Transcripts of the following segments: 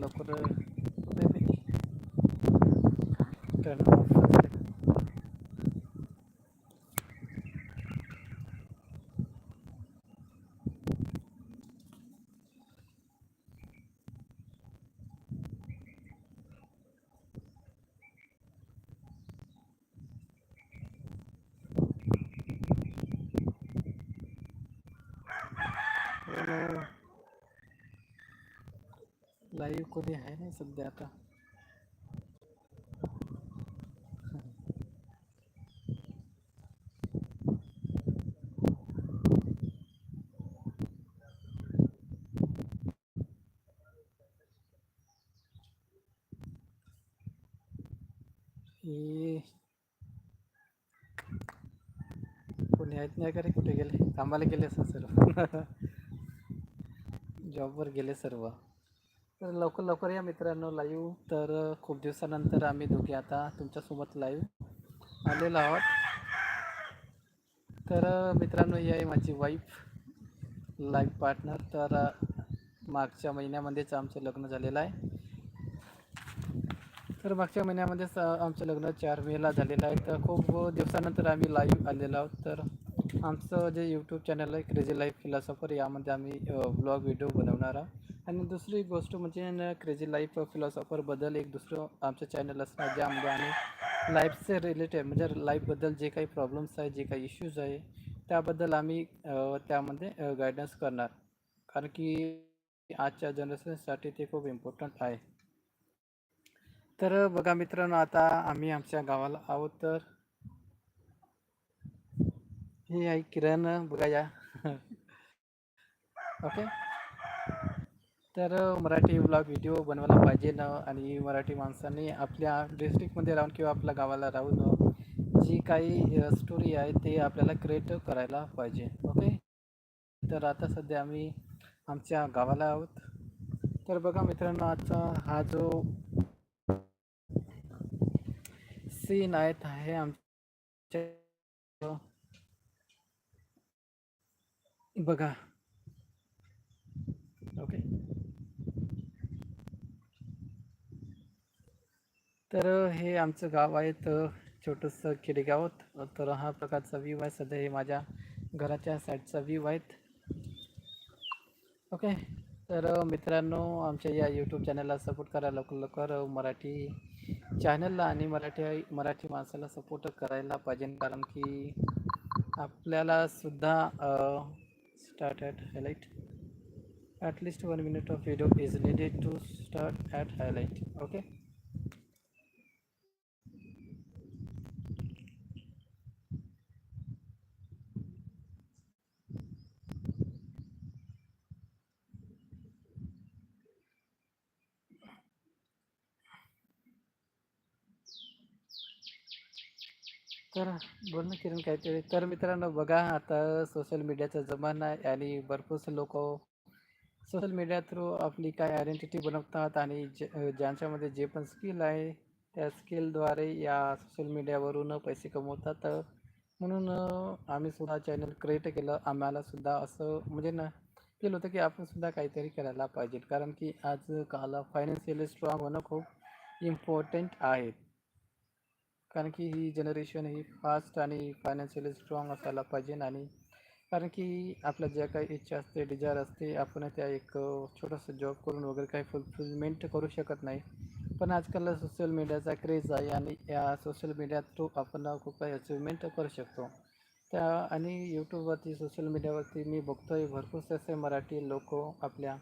लवकर लवकर baby turn live कोणी आहे नाही सध्या आता हे कोणी आहेत नाही का रे कुठे गेले? कामाला गेले असं सर्व जॉबवर गेले सर्व तर लवकर लवकर या मित्रांनो लाईव्ह तर खूप दिवसानंतर आम्ही दोघे आता तुमच्यासोबत लाईव्ह आलेलो आहोत. तर मित्रांनो ही आहे माझी वाईफ लाईफ पार्टनर तर मागच्या महिन्यामध्येच आमचं लग्न झालेलं आहे. तर मागच्या महिन्यामध्येच आमचं लग्न चार मेला झालेलं आहे. तर खूप दिवसानंतर आम्ही लाईव्ह आलेलो आहोत. तर आमचं जे यूट्यूब चॅनल आहे क्रेझी लाईफ फिलॉसॉफर यामध्ये आम्ही ब्लॉग व्हिडिओ बनवणार आहोत. आणि दुसरी गोष्ट म्हणजे क्रेझी लाईफ फिलॉसॉफरबद्दल एक दुसरं आमचं चॅनल असणार ज्यामध्ये म्हणजे आम्ही लाईफचे रिलेटेड म्हणजे लाईफबद्दल जे काही प्रॉब्लेम्स आहे जे काही इश्यूज आहे त्याबद्दल आम्ही त्यामध्ये गायडन्स करणार. कारण की आजच्या जनरेशनसाठी ते खूप इम्पॉर्टंट आहे. तर बघा मित्रांनो आता आम्ही आमच्या गावाला आहोत तर हे आहे किरण बघा या. ओके तर मराठी ब्लॉग व्हिडिओ बनवायला पाहिजे ना आणि मराठी माणसांनी आपल्या डिस्ट्रिक्टमध्ये राहून किंवा आपल्या गावाला राहून जी काही स्टोरी आहे ते आपल्याला क्रिएट करायला पाहिजे. ओके तर आता सध्या आम्ही आमच्या गावाला आहोत. तर बघा मित्रांनो आजचा हा जो सीन आहेत आहे आमच्या बघा. ओके तर हे आमचं गाव आहे तर छोटंसं खेडेगाव. तर हा प्रकारचा व्ह्यू आहे. सध्या हे माझ्या घराच्या साईडचा व्ह्यू आहेत ओके तर मित्रांनो आमच्या या यूट्यूब चॅनलला सपोर्ट करा. लवकर लवकर मराठी चॅनलला आणि मराठी मराठी माणसाला सपोर्ट करायला पाहिजे. कारण की आपल्याला सुद्धा start at highlight at least one minute of video is needed to start at highlight okay तर बोल ना किरण काहीतरी. तर मित्रांनो बघा आता सोशल मीडियाचा जमाना आहे आणि भरपूरसे लोक सोशल मीडिया थ्रू आपली काय आयडेंटिटी बनवतात आणि जे ज्यांच्यामध्ये जे पण स्किल आहे त्या स्किलद्वारे या सोशल मीडियावरून पैसे कमवतात. म्हणून अ, आम्ही सुद्धा चॅनल क्रिएट केलं. आम्हाला सुद्धा असं म्हणजे ना फील होतं की आपण सुद्धा काहीतरी करायला पाहिजे. कारण की आज काल फायनान्शियली स्ट्रॉंग होणं खूप इम्पॉर्टंट आहे. कारण की ही जनरेशन ही फास्ट आणि फायनान्शियली स्ट्रॉंग असायला पाहिजे आणि कारण की आपल्या ज्या काही इच्छा असते डिझायर असते आपण त्या एक छोटंसं जॉब करून वगैरे काही फुलफिलमेंट करू शकत नाही. पण आजकाल सोशल मीडियाचा क्रेज आहे आणि या सोशल मीडिया थ्रू आपण खूप काही अचिव्हमेंट करू शकतो. त्या आणि यूट्यूबवरती सोशल मीडियावरती मी बघतोय भरपूरसे असे मराठी लोक आपल्या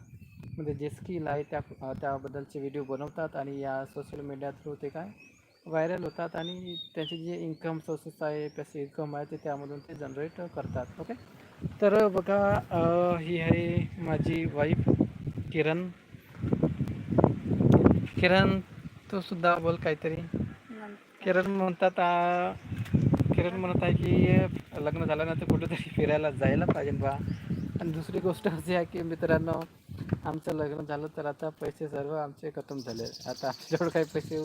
म्हणजे जे स्किल आहे त्या त्याबद्दलचे व्हिडिओ बनवतात आणि या सोशल मीडिया थ्रू ते काय व्हायरल होतात आणि त्याचे जे इन्कम सोर्सेस आहे पैसे इन्कम आहे ते त्यामधून ते जनरेट करतात ओके तर बघा ही आहे माझी वाईफ किरण. किरण तू सुद्धा बोल काहीतरी. किरण म्हणतात किरण म्हणत आहे की लग्न झाल्यानंतर कुठेतरी फिरायला जायला पाहिजे बा. आणि दुसरी गोष्ट अशी आहे की मित्रांनो आमचं लग्न झालं तर आता पैसे सर्व आमचे खतम झाले. आता आमच्याजवळ काही पैसे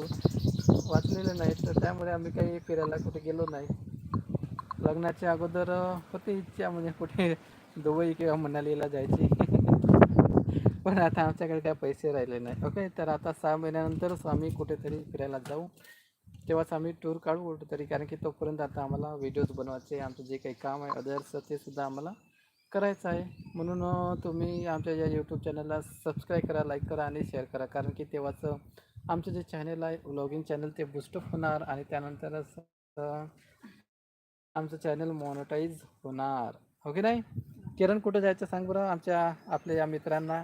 वाचलेले नाहीत तर त्यामुळे आम्ही काही फिरायला कुठे गेलो नाही. लग्नाच्या अगोदर होती इच्छा म्हणजे कुठे दुबई किंवा मनालीला जायची. पण आता आमच्याकडे काय पैसे राहिले नाही. ओके तर आता सहा महिन्यानंतरच आम्ही कुठेतरी फिरायला जाऊ. तेव्हाच आम्ही टूर काढू कुठेतरी कारण की तोपर्यंत आता आम्हाला व्हिडिओज बनवायचे आमचं जे काही काम आहे अदर्स ते सुद्धा आम्हाला करायचं आहे. म्हणून तुम्ही आमच्या या यूट्यूब चॅनलला सबस्क्राईब करा लाईक करा आणि शेअर करा. कारण की तेव्हाचं आमचं जे चॅनल आहे व्लॉगिंग चॅनल ते बुस्टअप होणार आणि त्यानंतरच आमचं चॅनल मॉनिटाईज होणार. हो की नाही? किरण कुठं जायचं सांग बरं? आमच्या आपल्या या मित्रांना.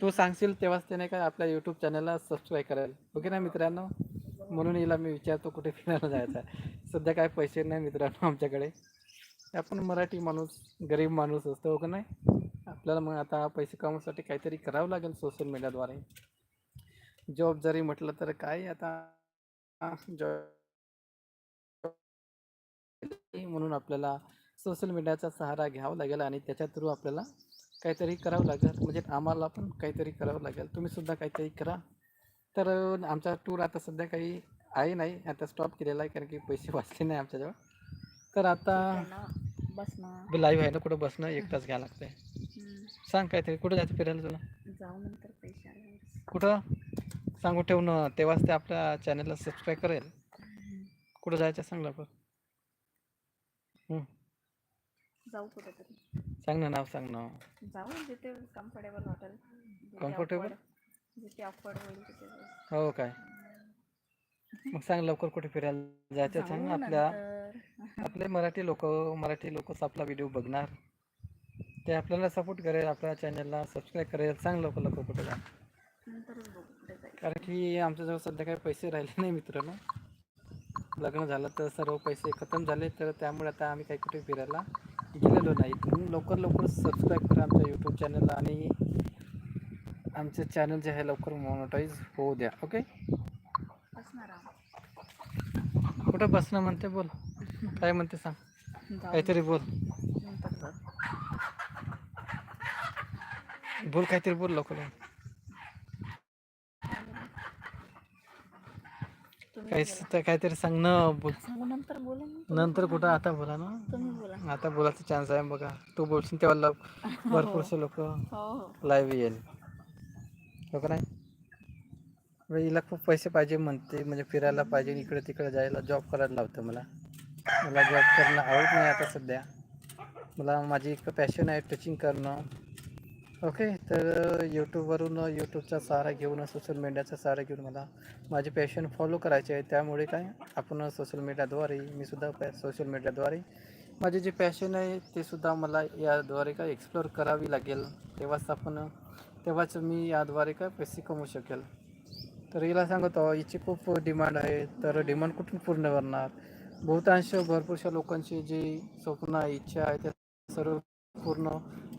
तू सांगशील तेव्हाच ते हो नाही का आपल्या यूट्यूब चॅनलला सबस्क्राईब करेल. ओके ना मित्रांनो? म्हणून हिला मी विचारतो कुठे फिरायला जायचं आहे. सध्या काय पैसे नाही मित्रांनो आमच्याकडे. आपण मराठी माणूस गरीब माणूस असतो हो का नाही? आपल्याला मग आता पैसे कमवण्यासाठी काहीतरी करावं लागेल सोशल मीडियाद्वारे जॉब जरी म्हटलं तर काय आता? जॉब म्हणून आपल्याला सोशल मीडियाचा सहारा घ्यावा लागेल आणि त्याच्या थ्रू आपल्याला काहीतरी करावं लागेल. म्हणजे आम्हाला पण काहीतरी करावं लागेल. तुम्ही सुद्धा काहीतरी करा. तर अं, आमचा टूर आता सध्या काही आहे नाही. आता स्टॉप केलेला आहे कारण की पैसे वाचले नाही आमच्याजवळ. तर आता बस ना. लाईव्ह आहे ना कुठं? बसणं एक तास घ्यावं लागतंय. सांग काहीतरी. कुठं जायचं फिरायला तुला? जाऊ नंतर पैसे कुठं? सांगू ठेवणं तेव्हाच ते आपल्या चॅनलला सबस्क्राईब करेल. कुठं जायचं सांग लवकर हं, जाऊ कुठेतरी. सांग ना नाव सांग ना जाऊ जिथे कम्फर्टेबल जिथे अफोर्ड होईल तिथे जाऊ. हो काय? मग सांग लवकर कुठे फिरायला जायचं सांग आपल्या. आपले मराठी लोक मराठी लोकच आपला व्हिडिओ बघणार. ते आपल्याला सपोर्ट करेल आपल्या चॅनलला सबस्क्राईब करेल. सांग लवकर लवकर कुठे जा नंतरच बघू कुठे जायचं कारण की आमच्याजवळ सध्या काही पैसे राहिले नाही मित्रांनो. लग्न झालं तर सर्व पैसे खतम झाले तर त्यामुळे आता आम्ही काही कुठे फिरायला गेलेलो नाही. म्हणून लवकर लवकर सबस्क्राईब करा आमच्या यूट्यूब चॅनलला आणि आमचं चॅनल जे आहे लवकर मॉनिटाईज होऊ द्या ओके. कुठं बसणं म्हणते बोल? काय म्हणते सांग? काहीतरी बोल. बोल काहीतरी बोल लवकर लवकर. तुम्ही काही काहीतरी सांग न बोल नंतर बोला. नंतर कुठं आता बोला ना. तुम्ही बोला. आता बोलायचा चान्स आहे बघा. तू बोलशील तेव्हा लव भरपूरसे लोक हो हो. लाईव्ह येईल. हो का नाही? हिला खूप पैसे पाहिजे म्हणते म्हणजे फिरायला पाहिजे इकडे तिकडे जायला जॉब करायला लावतं मला. मला जॉब करणं आवडत नाही आता सध्या. मला माझी एक पॅशन आहे टीचिंग करणं. ओके तर यूट्यूबवरून यूट्यूबचा सहारा घेऊन सोशल मीडियाचा सहारा घेऊन मला माझी पॅशन फॉलो करायचे आहे त्यामुळे काय आपण सोशल मीडियाद्वारे मी सुद्धा पॅ सोशल मीडियाद्वारे माझे जे पॅशन आहे ते सुद्धा मला याद्वारे काय एक्सप्लोअर करावी लागेल. तेव्हाच आपण तेव्हाच मी याद्वारे काय पैसे कमवू शकेल. तर हिला सांगतो हिची खूप डिमांड आहे. तर डिमांड कुठून पूर्ण करणार? बहुतांश भरपूरशा लोकांची जी स्वप्न आहे इच्छा आहे ते सर्व पूर्ण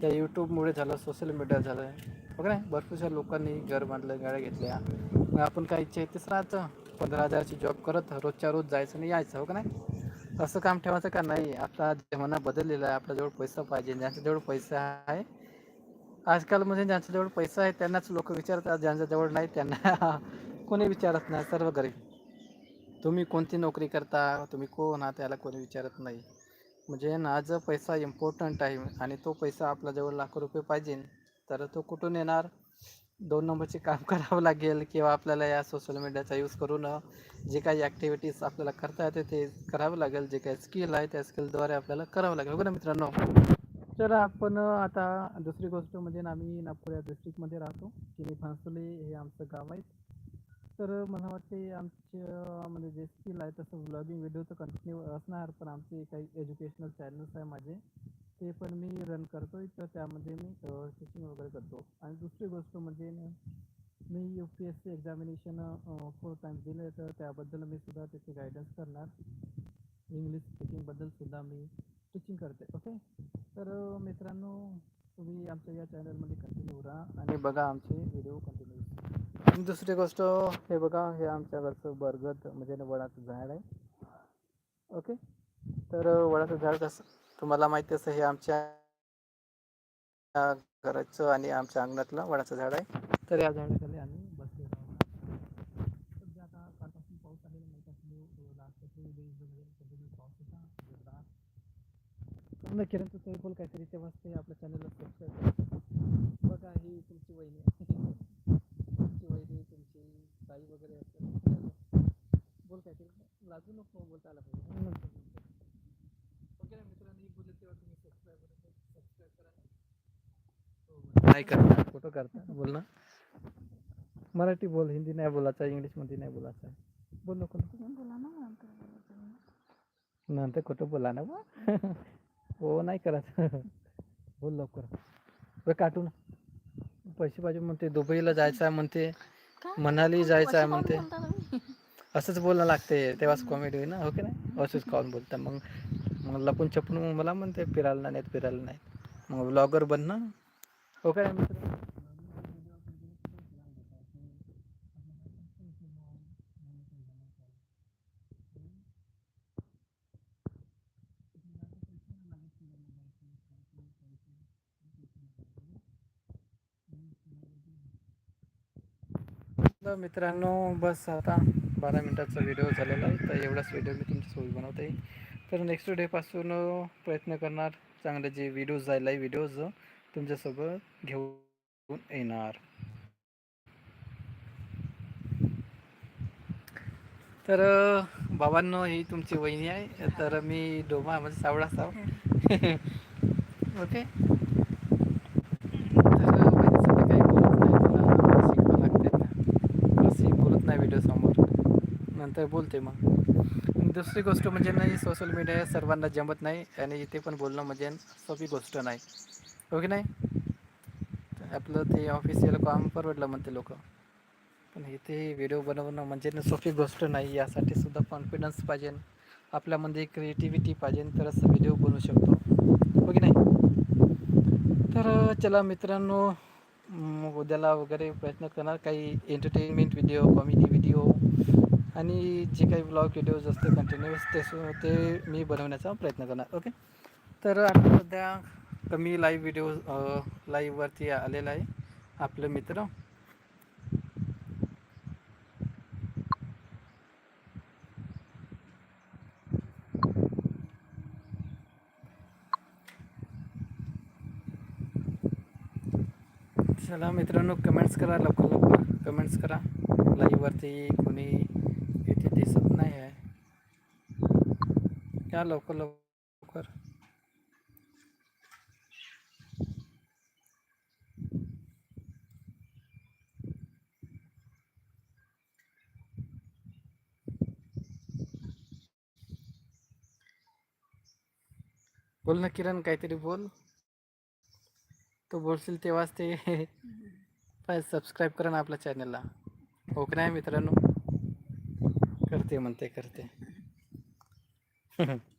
त्या यूट्यूबमुळे झालं सोशल मीडिया झालं. हो आहे बघा नाही? भरपूरशा लोकांनी घर बांधलं गाड्या घेतल्या. मग आपण काय इच्छा आहे तेच राहायचं पंधरा हजारची जॉब करत रोजच्या रोज जायचं आणि यायचं हो का नाही? असं काम ठेवायचं का नाही? आता जमाना बदललेला आहे आपल्याजवळ पैसा पाहिजे ज्यांच्याजवळ पैसा आहे. आजकाल म्हणजे ज्यांच्याजवळ पैसा आहे त्यांनाच लोक विचारतात. ज्यांच्याजवळ नाही त्यांना कोणी विचारत नाही सर्व गरीब. तुम्ही कोणती नोकरी करता? तुम्ही कोण आहात? त्याला कोणी विचारत नाही. म्हणजे ना आज पैसा इम्पॉर्टंट आहे आणि तो पैसा आपल्याजवळ लाखो रुपये पाहिजे तर तो कुठून येणार? दोन नंबरचे काम करावं लागेल किंवा आपल्याला या सोशल मीडियाचा यूज करून जे काही ॲक्टिव्हिटीज आपल्याला करता येते ते करावं लागेल जे काही स्किल आहे त्या स्किलद्वारे आपल्याला करावं लागेल. बरं मित्रांनो तर आपण आता दुसरी गोष्ट म्हणजे ना आम्ही नागपूर या डिस्ट्रिक्टमध्ये राहतो. किनी फांसोली हे आमचं गाव आहे. तर मला वाटते आमच्या म्हणजे जे स्किल आहे तसं व्लॉगिंग व्हिडिओ तर कंटिन्यू असणार पण आमचे काही एज्युकेशनल चॅनल्स आहे माझे ते पण मी रन करतो तर त्यामध्ये मी टीचिंग वगैरे करतो. आणि दुसरी गोष्ट म्हणजे मी U P S C examination four times दिले तर त्याबद्दल मी सुद्धा त्याचे गायडन्स करणार. इंग्लिश स्पीकिंगबद्दल सुद्धा मी टीचिंग करते ओके तर मित्रांनो तुम्ही आमच्या या चॅनलमध्ये कंटिन्यू राहा. आणि बघा आमचे व्हिडिओ कंटिन्यू दुसरी गोष्ट हे बघा हे आमच्या घरचं बरगद म्हणजे वडाचं झाड आहे. ओके? तर वडाचं झाड कसं तुम्हाला माहिती असं हे आमच्या घराचं आणि आमच्या अंगणातलं वडाचं झाड आहे. तर या झाडाखाली आम्ही बसलेलो आहोत. सध्या आता कालपासून पाऊस ते नाही त्यामुळे लास्ट बघा ही तुमची पाऊस तुमची वहिनी तुमची ताई वगैरे असतात बोल काय लाजू नको बोलता आला पाहिजे. मित्रांनी तेव्हा तुम्ही करा हो, नाही फोटो करता बोल ना. मराठी बोल हिंदी नाही बोलायचा इंग्लिशमध्ये नाही बोलायचा. बोल नको बोला ना नंतर खोटं बोला ना बा. हो नाही करायचं बोल लवकर. काटू ना पैसे पाहिजे म्हणते दुबईला जायचं आहे म्हणते मनाली जायचं आहे म्हणते? असंच बोलणं लागते तेव्हाच कॉमेडी होईल ना हो की नाही? असंच कॉल बोलता? मग मग लपून छपून मला म्हणते फिरायला नाहीत फिरायला नाहीत. मग ब्लॉगर बन ना. हो काय तर मित्रांनो बस आता बारा मिनटाचा व्हिडिओ झालेला आहे. तर एवढाच व्हिडिओ मी तुमच्यासोबत बनवत आहे तर नेक्स्ट डेपासून प्रयत्न करणार चांगले जे व्हिडिओज जायला आहे व्हिडिओज तुमच्यासोबत घेऊन येणार. तर बाबांनो ही तुमची वहिनी आहे. तर मी डोमा म्हणजे सावळा साव ओके तर वहिनीसोबत काही बोलत नाही तुला शिकवावं लागते ना अशी बोलत नाही व्हिडिओ समोर तर बोलते मग. दुसरी गोष्ट म्हणजे नाही सोशल मीडिया सर्वांना जमत नाही आणि इथे पण बोलणं म्हणजे सोपी गोष्ट नाही. हो की नाही? तर आपलं ते ऑफिशियल काम परवडलं म्हणते लोक. पण इथे व्हिडिओ बनवणं म्हणजे ना सोपी गोष्ट नाही यासाठी सुद्धा कॉन्फिडन्स पाहिजे. आपल्यामध्ये क्रिएटिव्हिटी पाहिजे तरच व्हिडिओ बनवू शकतो. हो की नाही? तर चला मित्रांनो उद्याला वगैरे प्रयत्न करणार काही एंटरटेनमेंट व्हिडिओ कॉमेडी व्हिडिओ आणि जे काही ब्लॉग व्हिडिओज असते कंटिन्युअस ते सु ते मी बनवण्याचा प्रयत्न करणार ओके तर आता सध्या कमी लाईव्ह व्हिडिओ लाईव्हवरती आलेला आहे आपलं मित्र. चला मित्रांनो कमेंट्स करा लवकर लवकर. कमेंट्स करा. लाईव्हवरती कोणी इथे दिसत नाही आहे. या लवकर लवकर. बोल ना किरण काहीतरी बोल. तू बोलशील तेव्हाच ते सबस्क्राईब करा ना आपल्या चॅनलला. हो की नाही मित्रांनो? करते म्हणते करते.